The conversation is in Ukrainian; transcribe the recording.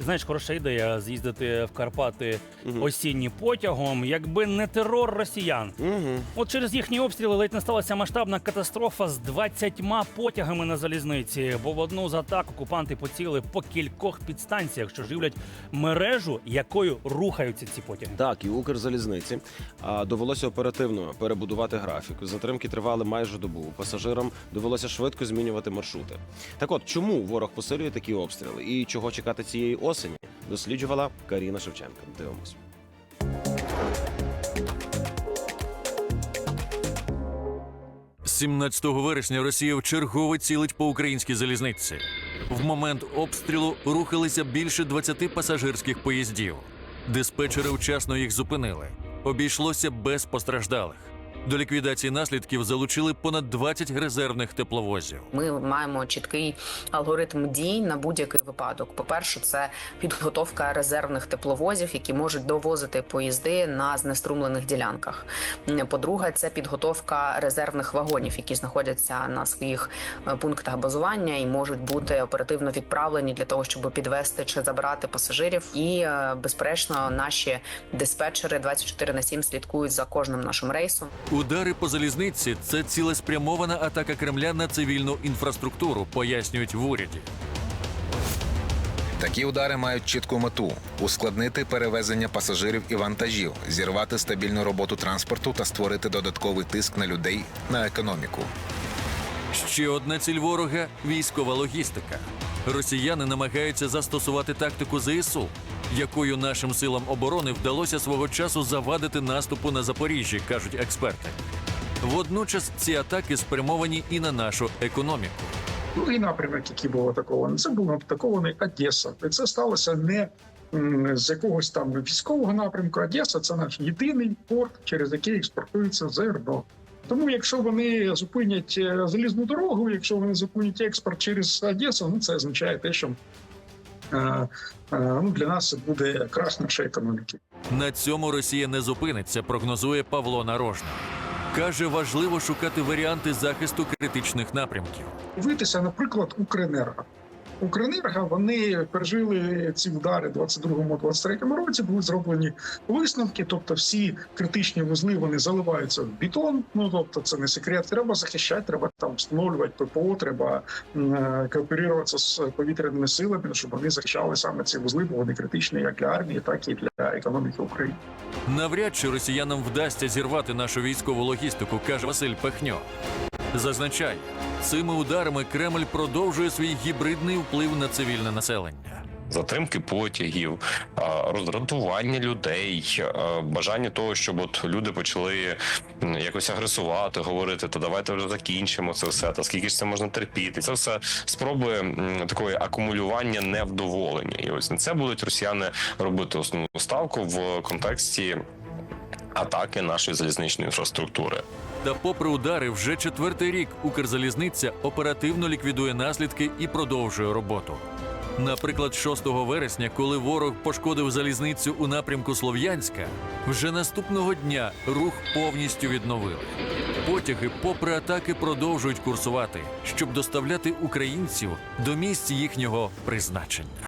Знаєш, хороша ідея з'їздити в Карпати Мгм. осіннім потягом, якби не терор росіян. Угу. От через їхні обстріли ледь не сталася масштабна катастрофа з 20 потягами на залізниці, бо в одну з атак окупанти поцілили по кількох підстанціях, що живлять мережу, якою рухаються ці потяги. Так, і Укрзалізниці а, довелося оперативно перебудувати графік. Затримки тривали майже добу. Пасажирам довелося швидко змінювати маршрути. Так от, чому ворог посилює такі обстріли і чого чекати цієї осені, досліджувала Каріна Шевченка. Дивимось. З 17 вересня Росія вчергове цілить по українській залізниці. В момент обстрілу рухалися більше 20 пасажирських поїздів. Диспетчери вчасно їх зупинили. Обійшлося без постраждалих. До ліквідації наслідків залучили понад 20 резервних тепловозів. Ми маємо чіткий алгоритм дій на будь-який випадок. По-перше, це підготовка резервних тепловозів, які можуть довозити поїзди на знеструмлених ділянках. По-друге, це підготовка резервних вагонів, які знаходяться на своїх е, пунктах базування і можуть бути оперативно відправлені для того, щоб підвести чи забрати пасажирів. І е, безперечно, наші диспетчери 24 на 7 слідкують за кожним нашим рейсом. Удари по залізниці це цілеспрямована атака Кремля на цивільну інфраструктуру, пояснюють в уряді. Такі удари мають чітку мету ускладнити перевезення пасажирів і вантажів, зірвати стабільну роботу транспорту та створити додатковий тиск на людей на економіку. Ще одна ціль ворога військова логістика. Росіяни намагаються застосувати тактику ЗСУ, якою нашим силам оборони вдалося свого часу завадити наступу на Запоріжжі, кажуть експерти. Водночас ці атаки спрямовані і на нашу економіку. Другий напрямок, який був атакований, це був атакований Одеса. Це сталося не з якогось там військового напрямку. Одеса це наш єдиний порт, через який експортується зерно. Тому, якщо вони зупинять е, залізну дорогу, якщо вони зупинять експорт через Одесу, ну це означає те, що е, е, ну, для нас це буде крах нашої економіки. На цьому Росія не зупиниться, прогнозує Павло Нарожний. Каже, важливо шукати варіанти захисту критичних напрямків. Дивитися, наприклад, Укренерго. Укренерго вони пережили ці удари в 22-23 році. Були зроблені висновки. Тобто, всі критичні вузли вони заливаються в бетон. Ну тобто, це не секрет. Треба захищати, треба там встановлювати ППО, треба е, кооперуватися з повітряними силами, щоб вони захищали саме ці вузли, бо вони критичні як для армії, так і для економіки України. Навряд чи росіянам вдасться зірвати нашу військову логістику, каже Василь Пехньо. Зазначає, цими ударами Кремль продовжує свій гібридний вплив на цивільне населення. затримки потягів, роздратування людей, бажання того, щоб от люди почали якось агресувати, говорити, то давайте вже закінчимо це все. Та скільки ж це можна терпіти? Це все спроби такої акумулювання невдоволення. І ось на це будуть росіяни робити основну ставку в контексті атаки нашої залізничної інфраструктури. Та, попри удари, вже четвертий рік Укрзалізниця оперативно ліквідує наслідки і продовжує роботу. Наприклад, 6 вересня, коли ворог пошкодив залізницю у напрямку Слов'янська, вже наступного дня рух повністю відновили. Потяги, попри атаки, продовжують курсувати, щоб доставляти українців до місць їхнього призначення.